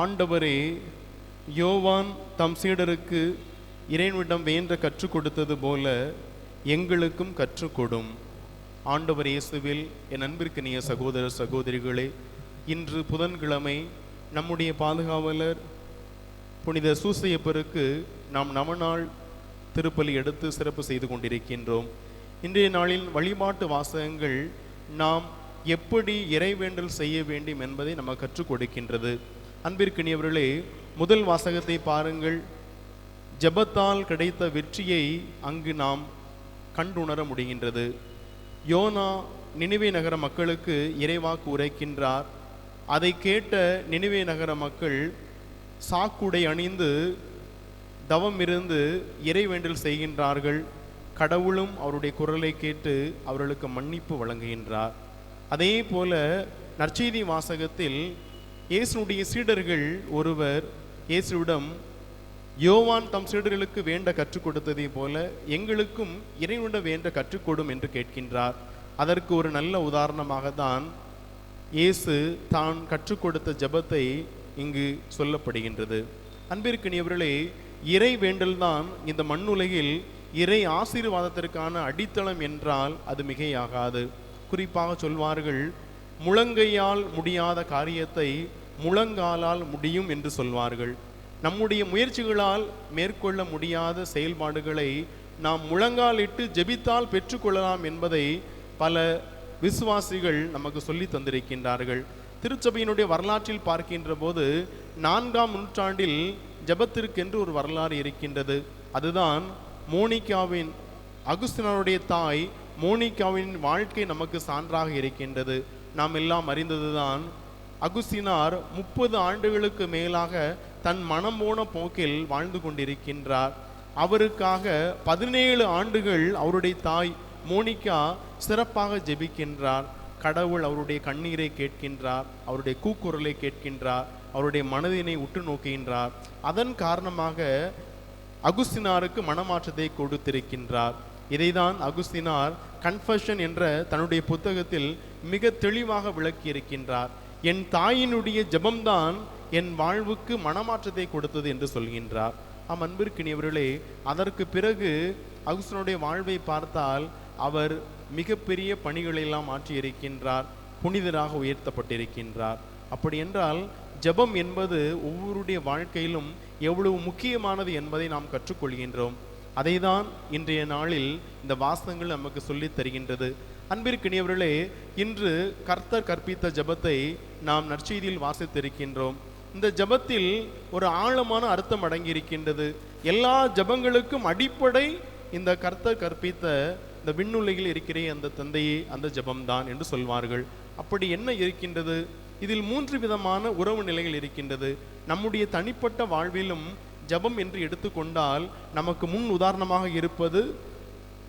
ஆண்டவரே யோவான் தம் சீடருக்கு இறைவனிடம் வேண்ட கற்றுக் கொடுத்தது போல எங்களுக்கும் கற்றுக்கொடும் ஆண்டவர் இயேசுவில் என் அன்பிற்கினிய சகோதர சகோதரிகளே இன்று புதன்கிழமை நம்முடைய பாதுகாவலர் புனித சூசையப்பருக்கு நாம் நவநாள் திருப்பலி எடுத்து சிறப்பு செய்து கொண்டிருக்கின்றோம். இன்றைய நாளின் வழிபாட்டு வாசகங்கள் நாம் எப்படி இறைவேண்டல் செய்ய வேண்டும் என்பதை நம்ம கற்றுக் கொடுக்கின்றது. அன்பிற்கினியவர்களே முதல் வாசகத்தை பாருங்கள். ஜெபத்தால் கிடைத்த வெற்றியை அங்கு நாம் கண்டுணர முடிகின்றது. யோனா நினைவே நகர மக்களுக்கு இறைவாக்கு உரைக்கின்றார் அதை கேட்ட நினைவே நகர மக்கள் சாக்குடை அணிந்து தவம் இருந்து இறைவேண்டல் செய்கின்றார்கள். கடவுளும் அவருடைய குரலை கேட்டு அவர்களுக்கு மன்னிப்பு வழங்குகின்றார். அதே போல நற்செய்தி வாசகத்தில் இயேசுனுடைய சீடர்கள் ஒருவர் இயேசுவிடம் யோவான் தம் சீடர்களுக்கு வேண்ட கற்றுக் கொடுத்ததை போல எங்களுக்கும் இறைவனிட வேண்ட கற்றுக்கொடும் என்று கேட்கின்றார். அதற்கு ஒரு நல்ல உதாரணமாக தான் இயேசு தான் கற்றுக் கொடுத்த ஜெபத்தை இங்கு சொல்லப்படுகின்றது. அன்பிற்கினியவர்களே இறை வேண்டல்தான் இந்த மண்ணுலகில் இறை ஆசீர்வாதத்திற்கான அடித்தளம் என்றால் அது மிகையாகாது. குறிப்பாக சொல்வார்கள் முழங்கையால் முடியாத காரியத்தை முழங்காலால் முடியும் என்று சொல்வார்கள். நம்முடைய முயற்சிகளால் மேற்கொள்ள முடியாத செயல்பாடுகளை நாம் முழங்காலிட்டு ஜெபித்தால் பெற்றுக்கொள்ளலாம் என்பதை பல விசுவாசிகள் நமக்கு சொல்லி தந்திருக்கின்றார்கள். திருச்சபையினுடைய வரலாற்றில் பார்க்கின்ற போது நான்காம் நூற்றாண்டில் ஜெபத்திற்கென்று ஒரு வரலாறு இருக்கின்றது. அதுதான் மோனிகாவின் அகுஸ்தினருடைய தாய் மோனிகாவின் வாழ்க்கை நமக்கு சான்றாக இருக்கின்றது. நாம் எல்லாம் அறிந்ததுதான். அகுஸ்தினார் முப்பது ஆண்டுகளுக்கு மேலாக தன் மனம் போன போக்கில் வாழ்ந்து கொண்டிருக்கின்றார். அவருக்காக பதினேழு ஆண்டுகள் அவருடைய தாய் மோனிகா சிறப்பாக ஜெபிக்கின்றார். கடவுள் அவருடைய கண்ணீரை கேட்கின்றார் அவருடைய கூக்குரலை கேட்கின்றார் அவருடைய மனதினை உற்று நோக்குகின்றார் அதன் காரணமாக அகுஸ்தினாருக்கு மனமாற்றத்தை கொடுத்திருக்கின்றார். இதைதான் அகுஸ்தினார் கன்ஃபஷன் என்ற தன்னுடைய புத்தகத்தில் மிக தெளிவாக விளக்கியிருக்கின்றார். என் தாயினுடைய ஜபம்தான் என் வாழ்வுக்கு மனமாற்றத்தை கொடுத்தது என்று சொல்கின்றார். ஆம் அன்பிற்கினியவர்களே அதற்கு பிறகு அகுஸ்தனுடைய வாழ்வை பார்த்தால் அவர் மிகப்பெரிய பணிகளெல்லாம் ஆற்றியிருக்கின்றார் புனிதராக உயர்த்தப்பட்டிருக்கின்றார். அப்படி என்றால் ஜெபம் என்பது ஒவ்வொருடைய வாழ்க்கையிலும் எவ்வளவு முக்கியமானது என்பதை நாம் கற்றுக்கொள்கின்றோம். அதை தான் இன்றைய நாளில் இந்த வாசகங்கள் நமக்கு சொல்லி தருகின்றது. அன்பிற்கினியவர்களே இன்று கர்த்தர் கற்பித்த ஜெபத்தை நாம் நற்செய்தியில் வாசித்திருக்கின்றோம். இந்த ஜெபத்தில் ஒரு ஆழமான அர்த்தம் அடங்கியிருக்கின்றது. எல்லா ஜெபங்களுக்கும் அடிப்படை இந்த கர்த்தர் கற்பித்த இந்த விண்ணுலகில் இருக்கிற அந்த தந்தையே அந்த ஜபம்தான் என்று சொல்வார்கள். அப்படி என்ன இருக்கின்றது? இதில் மூன்று விதமான உறவு நிலைகள் இருக்கின்றது. நம்முடைய தனிப்பட்ட வாழ்விலும் ஜெபம் என்று எடுத்துக்கொண்டால் நமக்கு முன் உதாரணமாக இருப்பது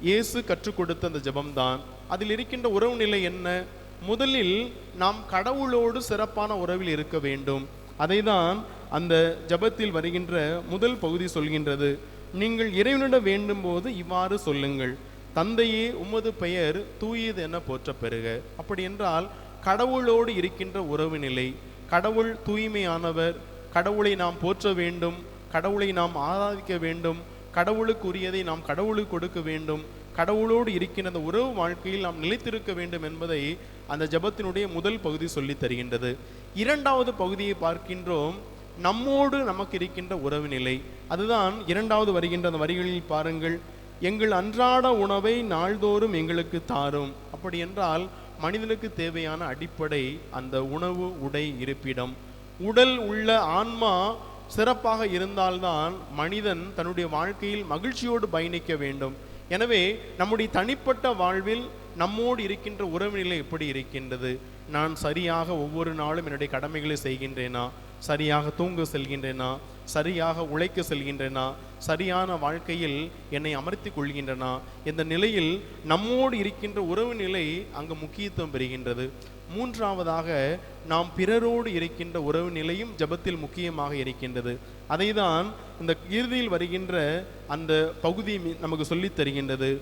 இயேசு கற்றுக் கொடுத்த அந்த ஜபம்தான். அதில் இருக்கின்ற உறவு நிலை என்ன? முதலில் நாம் கடவுளோடு சிறப்பான உறவில் இருக்க வேண்டும். அதைதான் அந்த ஜெபத்தில் வருகின்ற முதல் பகுதி சொல்கின்றது. நீங்கள் இறைவனிடம் வேண்டும் போது இவ்வாறு சொல்லுங்கள். தந்தையே உமது பெயர் தூயது என போற்ற பெறுக அப்படி என்றால் கடவுளோடு இருக்கின்ற உறவு நிலை. கடவுள் தூய்மையானவர். கடவுளை நாம் போற்ற வேண்டும். கடவுளை நாம் ஆராதிக்க வேண்டும் கடவுளுக்குரியதை நாம் கடவுளுக்கு கொடுக்க வேண்டும் கடவுளோடு இருக்கின்ற அந்த உறவு வாழ்க்கையில் நாம் நிலைத்திருக்க வேண்டும் என்பதை அந்த ஜெபத்தினுடைய முதல் பகுதி சொல்லித் தருகின்றது. இரண்டாவது பகுதியை பார்க்கின்றோம் நம்மோடு நமக்கு இருக்கின்ற உறவு நிலை. அதுதான் இரண்டாவது வருகின்ற அந்த வரிகளில் பாருங்கள் எங்கள் அன்றாட உணவை நாள்தோறும் எங்களுக்கு தாரும். அப்படி என்றால் மனிதனுக்கு தேவையான அடிப்படை அந்த உணவு உடை இருப்பிடம். உடல் உள்ள ஆன்மா சிறப்பாக இருந்தால்தான் மனிதன் தன்னுடைய வாழ்க்கையில் மகிழ்ச்சியோடு பயணிக்க வேண்டும். எனவே நம்முடைய தனிப்பட்ட வாழ்வில் நம்மோடு இருக்கின்ற உறவு நிலை எப்படி இருக்கின்றது? நான் சரியாக ஒவ்வொரு நாளும் என்னுடைய கடமைகளை செய்கின்றேனா? சரியாக தூங்க செல்கின்றேனா சரியாக உழைக்க செல்கின்றேனா சரியான வாழ்க்கையில் என்னை அமர்த்தி கொள்கின்றனா. இந்த நிலையில் நம்மோடு இருக்கின்ற உறவு நிலை அங்கு முக்கியத்துவம் பெறுகின்றது. மூன்றாவதாக நாம் பிறரோடு இருக்கின்ற உறவு நிலையும் ஜபத்தில் முக்கியமாக இருக்கின்றது. அதைதான் இந்த இறுதியில் வருகின்ற அந்த பகுதி நமக்கு சொல்லித் தருகின்றது.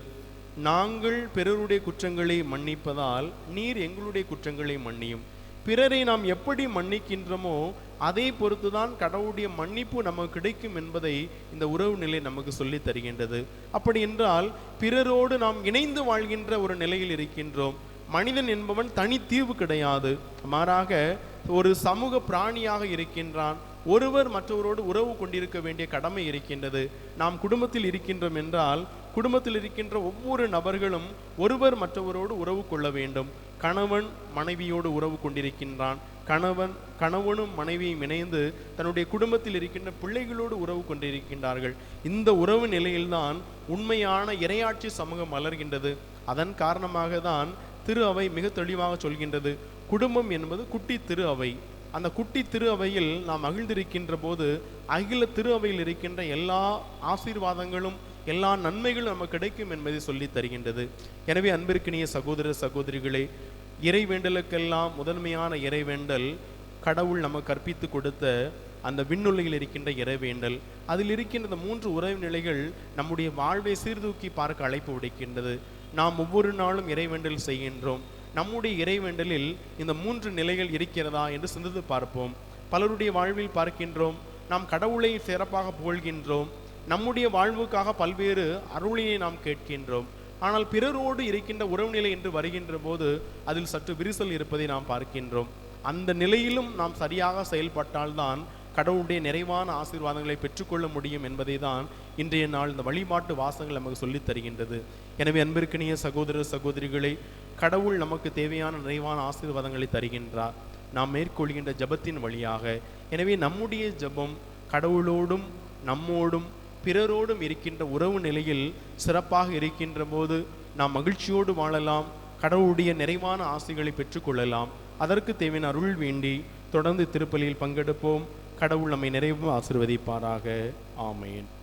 நாங்கள் பிறருடைய குற்றங்களை மன்னிப்பதால் நீர் எங்களுடைய குற்றங்களை மன்னியும். பிறரை நாம் எப்படி மன்னிக்கின்றோமோ அதை பொறுத்துதான் கடவுளுடைய மன்னிப்பு நமக்கு கிடைக்கும் என்பதை இந்த உறவு நிலை நமக்கு சொல்லி தருகின்றது. அப்படி என்றால் பிறரோடு நாம் இணைந்து வாழ்கின்ற ஒரு நிலையில் இருக்கின்றோம். மனிதன் என்பவன் தனித்தீவு கிடையாது. மாறாக ஒரு சமூக பிராணியாக இருக்கின்றான். ஒருவர் மற்றவரோடு உறவு கொண்டிருக்க வேண்டிய கடமை இருக்கின்றது. நாம் குடும்பத்தில் இருக்கின்றோம் என்றால் குடும்பத்தில் இருக்கின்ற ஒவ்வொரு நபர்களும் ஒருவர் மற்றவரோடு உறவு கொள்ள வேண்டும். கணவன் மனைவியோடு உறவு கொண்டிருக்கின்றான். கணவன் கணவனும் மனைவியும் இணைந்து தன்னுடைய குடும்பத்தில் இருக்கின்ற பிள்ளைகளோடு உறவு கொண்டிருக்கின்றார்கள். இந்த உறவு நிலையில்தான் உண்மையான இரையாட்சி சமூகம் மலர்கின்றது. அதன் காரணமாக தான் திரு அவை மிக தெளிவாக சொல்கின்றது. குடும்பம் என்பது குட்டி திரு அவை. அந்த குட்டி திரு அவையில் நாம் மகிழ்ந்திருக்கின்ற போது அகில திரு அவையில் இருக்கின்ற எல்லா ஆசீர்வாதங்களும் எல்லா நன்மைகளும் நமக்கு கிடைக்கும் என்பதை சொல்லி தருகின்றது. எனவே அன்பிற்கினிய சகோதர சகோதரிகளே இறை வேண்டலுக்கெல்லாம் முதன்மையான இறைவேண்டல் கடவுள் நமக்கு கற்பித்து கொடுத்த அந்த விண்ணுலையில் இருக்கின்ற இறைவேண்டல். அதில் இருக்கின்ற இந்த மூன்று உறவு நிலைகள் நம்முடைய வாழ்வை சீர்தூக்கி பார்க்க அழைப்பு விடுக்கின்றது. நாம் ஒவ்வொரு நாளும் இறைவேண்டல் செய்கின்றோம். நம்முடைய இறைவேண்டலில் இந்த மூன்று நிலைகள் இருக்கிறதா என்று சிந்தித்து பார்ப்போம். பலருடைய வாழ்வில் பார்க்கின்றோம். நாம் கடவுளை சிறப்பாக புகழ்கின்றோம். நம்முடைய வாழ்வுக்காக பல்வேறு அருளினை நாம் கேட்கின்றோம். ஆனால் பிறரோடு இருக்கின்ற உறவுநிலை என்று வருகின்ற போது அதில் சற்று விரிசல் இருப்பதை நாம் பார்க்கின்றோம். அந்த நிலையிலும் நாம் சரியாக செயல்பட்டால்தான் கடவுளுடைய நிறைவான ஆசீர்வாதங்களை பெற்றுக்கொள்ள முடியும் என்பதை தான் இன்றைய நாள் இந்த வழிபாட்டு வாசங்கள் நமக்கு சொல்லித் தருகின்றது. எனவே அன்பிற்கினிய சகோதர சகோதரிகளை கடவுள் நமக்கு தேவையான நிறைவான ஆசீர்வாதங்களை தருகின்றார். நாம் மேற்கொள்கின்ற ஜபத்தின் வழியாக. எனவே நம்முடைய ஜபம் கடவுளோடும் நம்மோடும் பிறரோடும் இருக்கின்ற உறவு நிலையில் சிறப்பாக இருக்கின்ற போது நாம் மகிழ்ச்சியோடு வாழலாம் கடவுளுடைய நிறைவான ஆசைகளை பெற்றுக்கொள்ளலாம். அதற்கு தேவையான அருள் வேண்டி தொடர்ந்து திருப்பலியில் பங்கெடுப்போம். கடவுள் நம்மை நிறைவு ஆசிர்வதிப்பாராக. ஆமேன்.